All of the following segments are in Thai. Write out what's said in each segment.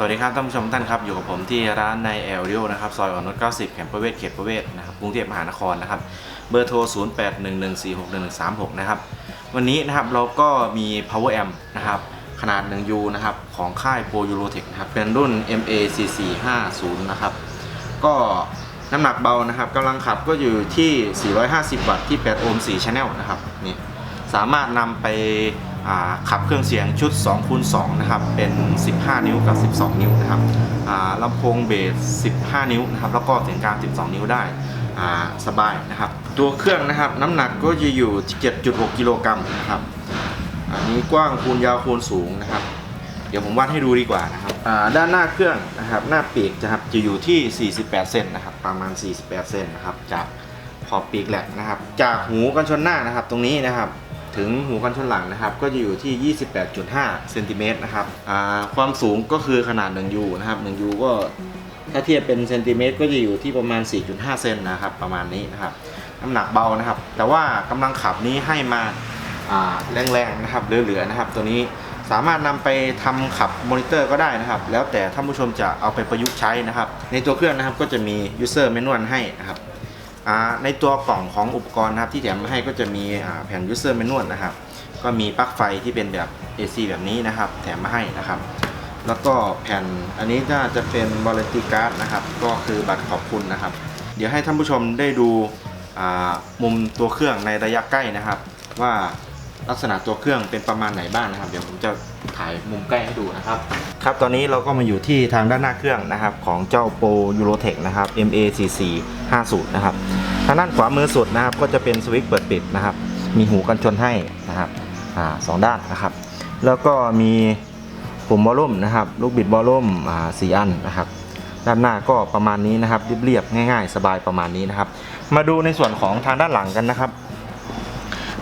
สวัสดีครับท่านผู้ชมท่านครับ อยู่กับผมที่ร้านในแอลเรียนะครับ ซอยอ่อนนุช90 แขมประเวศเขตประเวศนะครับกรุงเทพมหานครนะครับ เบอร์โทร 0811461136 นะครับ วันนี้นะครับเราก็มี power amp นะครับ ขนาด 1U นะครับ ของค่าย Pro Eurotech นะครับ เป็นรุ่น MACC50 นะครับ ก็น้ำหนักเบานะครับกำลังขับก็อยู่ที่ 450 วัตต์ที่ 8 โอห์ม4 channel นะครับนี่สามารถนำไป ขับเครื่องเสียงชุด2คูณ2นะครับ เป็น 15 นิ้วกับ 12 นิ้วนะครับลำโพงเบส 15 นิ้วนะครับ แล้วก็เสียงกลาง 12 นิ้วได้สบายนะครับ ตัวเครื่องนะครับน้ำหนักก็จะอยู่ 7.6 กิโลกรัมนะครับ อันนี้กว้างคูณยาวคูณสูงนะครับ เดี๋ยวผมวัดให้ดูดีกว่านะครับด้านหน้าเครื่องนะครับ หน้าปีกจะครับจะอยู่ที่ 48 เซนนะครับ ประมาณ 48 เซนนะครับ จากขอบปีกแหลกนะครับ จากหูกันชนหน้านะครับ ตรงนี้นะครับ ถึงหูกันชนหลังนะครับ ก็จะอยู่ที่ 28.5เซนติเมตรนะครับความสูงก็คือขนาด1ยูนะครับ1ยูก็ถ้าเทียบเป็นเซนติเมตรก็จะอยู่ที่ประมาณ 4.5 เซนนะครับ ประมาณนี้นะครับ น้ำหนักเบานะครับ แต่ว่ากำลังขับนี้ให้มาแรงๆนะครับเหลือๆนะครับ ตัวนี้สามารถนำไปทำขับมอนิเตอร์ก็ได้นะครับ แล้วแต่ท่านผู้ชมจะเอาไปประยุกต์ใช้นะครับ ในตัวเครื่องนะครับก็จะมี user manual ให้นะครับ ในตัวกล่องของอุปกรณ์นะครับที่แถมมาให้ก็จะมีแผ่น user manual นะครับ ก็มีปลั๊กไฟที่เป็นแบบ AC แบบนี้นะครับ แถมมาให้นะครับ แล้วก็แผ่นอันนี้น่าจะเป็น warranty card นะครับ ก็คือบัตรขอบคุณนะครับ เดี๋ยวให้ท่านผู้ชมได้ดูมุมตัวเครื่องในระยะใกล้นะครับ ว่า ลักษณะตัวเครื่องเป็นประมาณไหนบ้างนะครับ เดี๋ยวผมจะถ่ายมุมใกล้ให้ดูนะครับ ครับตอนนี้เราก็มาอยู่ที่ทางด้านหน้าเครื่องนะครับ ของเจ้า Pro Eurotech นะครับ MACC 50นะครับทางด้านขวามือสุดนะครับ ก็จะเป็นสวิตช์เปิดปิดนะครับ มีหูกันชนให้นะครับอ่าสองด้านนะครับ แล้วก็มีปุ่มวอลลุ่มนะครับ ลูกบิดวอลลุ่มอ่าสี่อันนะครับ ด้านหน้าก็ประมาณนี้นะครับเรียบๆง่าย ๆ สบายประมาณนี้นะครับ มาดูในส่วนของทางด้านหลังกันนะครับ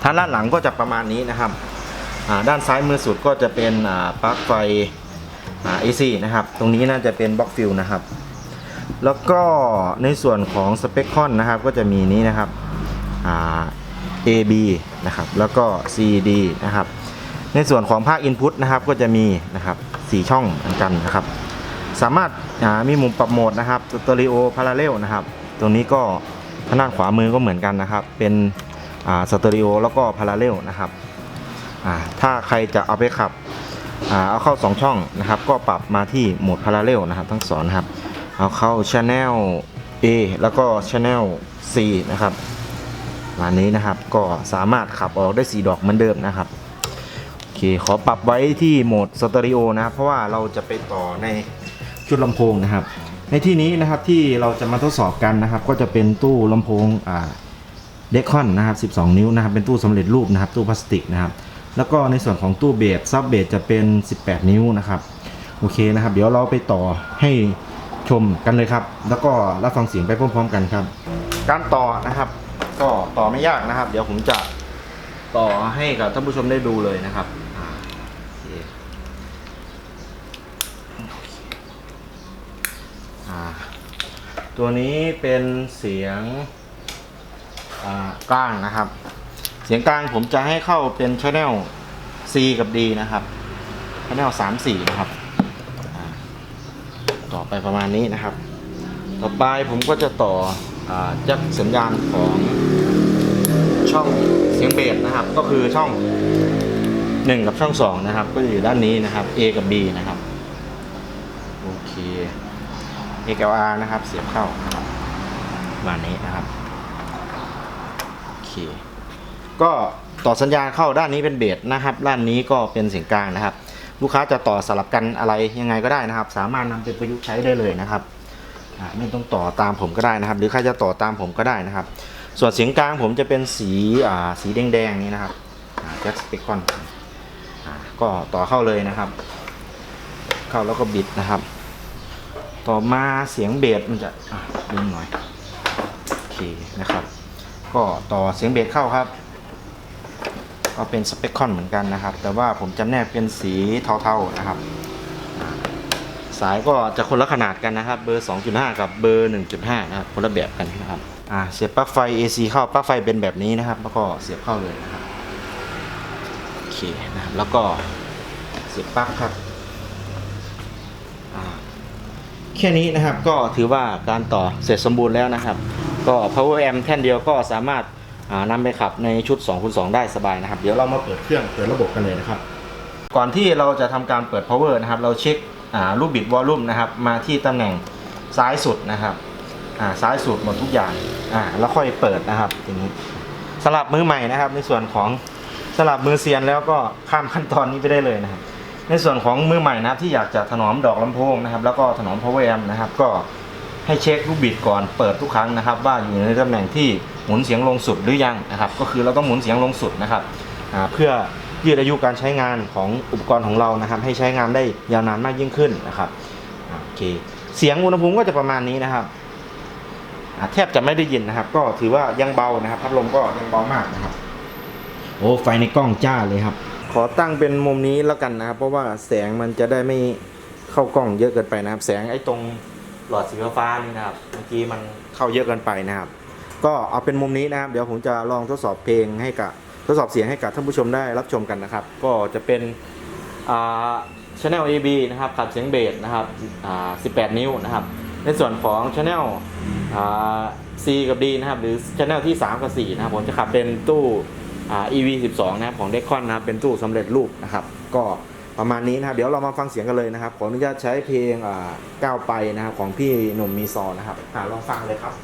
ทางด้านหลังก็จะประมาณนี้นะครับด้านซ้ายมือสุดก็จะเป็นปลั๊กไฟอ่า AC นะครับ ตรงนี้น่าจะเป็นบล็อกฟิลนะครับ แล้วก็ในส่วนของสเปคคอนนะครับก็จะมีนี้นะครับ AB นะครับ แล้วก็ CD นะครับ ในส่วนของภาค Input นะครับก็จะมีนะครับ4ช่องเหมือนกันนะครับ สามารถามีมุมปรับโหมดนะครับสเตอริโอพาราเรลนะครับ ตรงนี้ก็ทางด้านขวามือก็เหมือนกันนะครับ เป็น สเตอริโอแล้วก็พาราเรลนะครับอ่าถ้าใครจะเอาไปขับอ่าเอาเข้า 2 ช่องนะครับ ก็ปรับมาที่โหมดพาราเรลนะครับทั้งสองนะครับ เอาเข้า Channel A แล้วก็ Channel C นะครับมานี้นะครับก็สามารถขับออกได้ 4 ดอกเหมือนเดิมนะครับโอเคขอปรับไว้ที่โหมดสเตอริโอนะครับเพราะว่าเราจะไปต่อในชุดลำโพงนะครับ ในที่นี้นะครับที่เราจะมาทดสอบกันนะครับ ก็จะเป็นตู้ลำโพงอ่า เดคอนนะครับ12 นิ้วนะครับเป็นตู้สำเร็จรูปนะครับตู้พลาสติกนะครับแล้วก็ในส่วนของตู้เบสซับเบสจะเป็น 18 นิ้วนะครับโอเคนะครับ เดี๋ยวเราไปต่อให้ชมกันเลยครับ แล้วก็รับฟังเสียงไปพร้อมๆกันครับ การต่อนะครับ ก็ต่อไม่ยากนะครับ เดี๋ยวผมจะต่อให้กับท่านผู้ชมได้ดูเลยนะครับตัวนี้เป็นเสียง กลางนะครับ เสียงกลางผมจะให้เข้าเป็น channel C กับ D นะครับ channel 3 4นะครับ ต่อไปประมาณนี้นะครับ ต่อไปผมก็จะต่ออจักสัญญาณของช่องเสียงเบสนะครับ ก็คือช่อง 1 กับช่อง 2 นะครับ ก็อยู่ด้านนี้นะครับ A กับ B นะครับโอเค A กับ R นะครับ เสียบเข้าประมาณนี้นะครับ ก็ต่อสัญญาณเข้าด้านนี้เป็นเบสนะครับ ด้านนี้ก็เป็นเสียงกลางนะครับ ลูกค้าจะต่อสลับกันอะไรยังไงก็ได้นะครับ สามารถนำไปประยุกต์ใช้ได้เลยนะครับไม่ต้องต่อตามผมก็ได้นะครับ หรือใครจะต่อตามผมก็ได้นะครับ ส่วนเสียงกลางผมจะเป็นสีสีแดงๆนี้นะครับแจ็คสเปคอนก็ต่อเข้าเลยนะครับ เข้าแล้วก็บิดนะครับ ต่อมาเสียงเบสมันจะอะดึงหน่อยโอเคนะครับ ก็ต่อเสียงเบสเข้าครับ ก็เป็นสเปคคอนเหมือนกันนะครับ แต่ว่าผมจำแนกเป็นสีเทาๆนะครับ สายก็จะคนละขนาดกันนะครับ เบอร์ 2.5 กับเบอร์ 1.5 นะครับ คนละแบบกันนะครับอ่าเสียบปลั๊กไฟ AC เข้าปลั๊กไฟเป็นแบบนี้นะครับ แล้วก็เสียบเข้าเลยนะครับโอเคนะครับแล้วก็เสียบปลั๊กครับแค่นี้นะครับก็ถือว่าการต่อเสร็จสมบูรณ์แล้วนะครับ ก็ power amp แท่นเดียวก็สามารถอ่านำไปขับในชุด2คูณ2ได้สบายนะครับ เดี๋ยวเรามาเปิดเครื่องเปิดระบบกันเลยนะครับ ก่อนที่เราจะทำการเปิด power นะครับ เราเช็คอ่าลูกบิดวอลลุ่มนะครับ มาที่ตำแหน่งซ้ายสุดนะครับอ่าซ้ายสุดหมดทุกอย่างอ่าแล้วค่อยเปิดนะครับทีนี้สลับมือใหม่นะครับ ในส่วนของสลับมือเซียนแล้วก็ข้ามขั้นตอนนี้ไปได้เลยนะครับ ในส่วนของมือใหม่นะครับที่อยากจะถนอมดอกลำโพงนะครับ แล้วก็ถนอม power amp นะครับ ก็ ให้เช็คลูกบิดก่อนเปิดทุกครั้งนะครับ ว่าอยู่ในตำแหน่งที่หมุนเสียงลงสุดหรือยังนะครับ ก็คือเราต้องหมุนเสียงลงสุดนะครับอ่าเพื่อยืดอายุการใช้งานของอุปกรณ์ของเรานะครับ ให้ใช้งานได้ยาวนานมากยิ่งขึ้นนะครับอ่าโอเคเสียงอุณหภูมิก็จะประมาณนี้นะครับอ่าแทบจะไม่ได้ยินนะครับ ก็ถือว่ายังเบานะครับ พัดลมก็ยังเบามากนะครับ โอ้ไฟในกล้องจ้าเลยครับ ขอตั้งเป็นมุมนี้แล้วกันนะครับ เพราะว่าแสงมันจะได้ไม่เข้ากล้องเยอะเกินไปนะครับ แสงไอ้ตรง หลอดสีฟ้านี่นะครับ เมื่อกี้มันเข้าเยอะเกินไปนะครับ ก็เอาเป็นมุมนี้นะครับ เดี๋ยวผมจะลองทดสอบเพลงให้กับทดสอบเสียงให้กับท่านผู้ชมได้รับชมกันนะครับ ก็จะเป็นอ่า Channel AB นะครับขับเสียงเบสนะครับอ่า18 นิ้วนะครับ ในส่วนของ Channel อ่า C กับ D นะครับ หรือ Channel ที่ 3 กับ 4 นะครับ ผมจะขับเป็นตู้อ่า EV 12 นะครับของ Decon นะครับเป็นตู้สำเร็จรูปนะครับ ก็ ประมาณนี้นะครับ เดี๋ยวเรามาฟังเสียงกันเลยนะครับ ขออนุญาตใช้เพลงก้าวไปนะครับ ของพี่หนุ่มมีซอนะครับลองฟังเลยครับ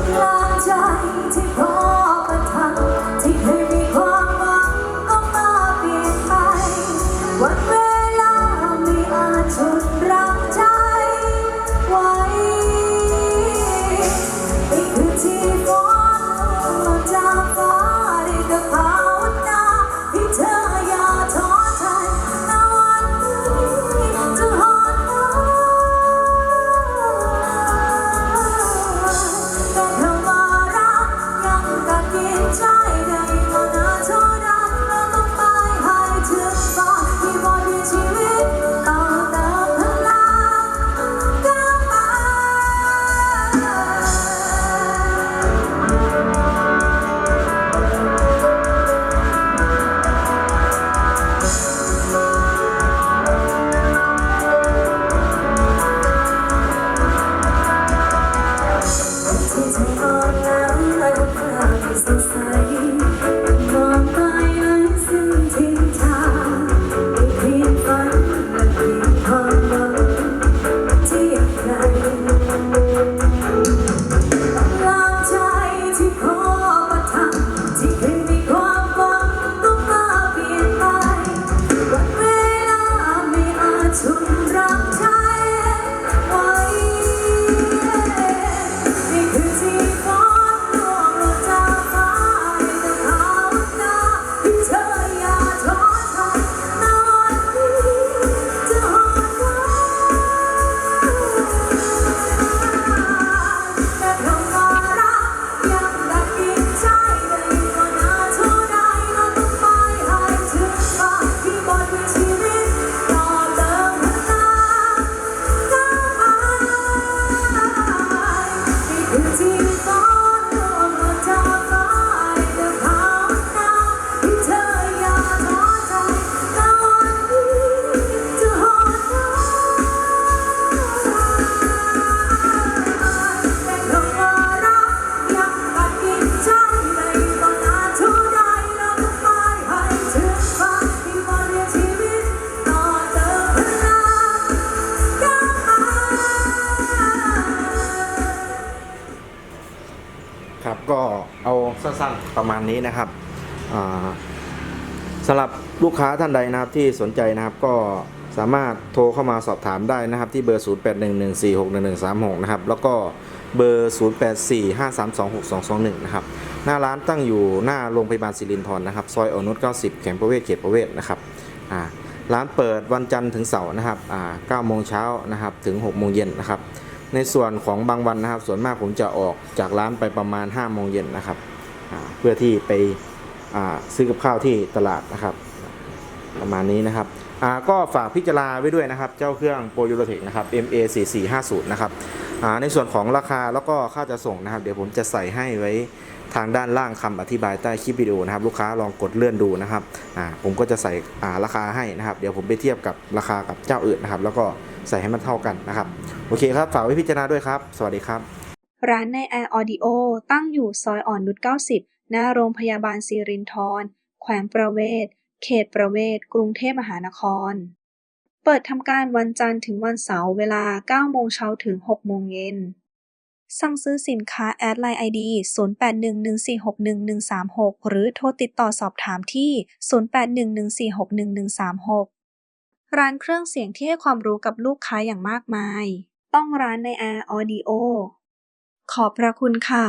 กำลังใจที่พอประทังที่เคยมีความ นี้นะครับสำหรับลูกค้าท่านใดนะครับที่สนใจนะครับก็สามารถโทรเข้ามาสอบถามได้นะครับที่เบอร์ 0811461136 นะครับ แล้วก็เบอร์ 0845326221 นะครับ หน้าร้านตั้งอยู่หน้าโรงพยาบาลศิรินทรนะครับ ซอยอนุช90 แขมประเวศเขตประเวศนะครับอ่าร้านเปิดวันจันทร์ถึงเสาร์นะครับอ่า9โมงเช้านะครับ ถึง 6 โมงเย็นนะครับ ในส่วนของบางวันนะครับ ส่วนมากผมจะออกจากร้านไปประมาณ 5 โมงเย็นนะครับ เพื่อที่ไปซื้อกับข้าวที่ตลาดนะครับ ประมาณนี้นะครับก็ฝากพิจารณาไว้ด้วยนะครับ เจ้าเครื่องโปรยูโรเทคนะครับ MA 4450นะครับในส่วนของราคาแล้วก็ค่าจะส่งนะครับ เดี๋ยวผมจะใส่ให้ไว้ทางด้านล่างคำอธิบายใต้คลิปวิดีโอนะครับ ลูกค้าลองกดเลื่อนดูนะครับผมก็จะใส่ราคาให้นะครับ เดี๋ยวผมไปเทียบกับราคากับเจ้าอื่นนะครับ แล้วก็ใส่ให้มันเท่ากันนะครับ โอเคครับ ฝากไว้พิจารณาด้วยครับ สวัสดีครับ ร้านในแอร์ออดิโอตั้งอยู่ซอยอ่อนนุช90 หน้าโรงพยาบาลสิรินธร แขวงประเวศ เขตประเวศ กรุงเทพมหานคร เปิดทำการวันจันทร์ถึงวันเสาร์เวลา 9 โมงเช้าถึง 6 โมงเย็น สั่งซื้อสินค้าแอดไลน์ ID 0811461136 หรือโทรติดต่อสอบถามที่ 0811461136 ร้านเครื่องเสียงที่ให้ความรู้กับลูกค้าอย่างมากมาย ต้องร้านในแอร์ออดิโอ ขอบพระคุณค่ะ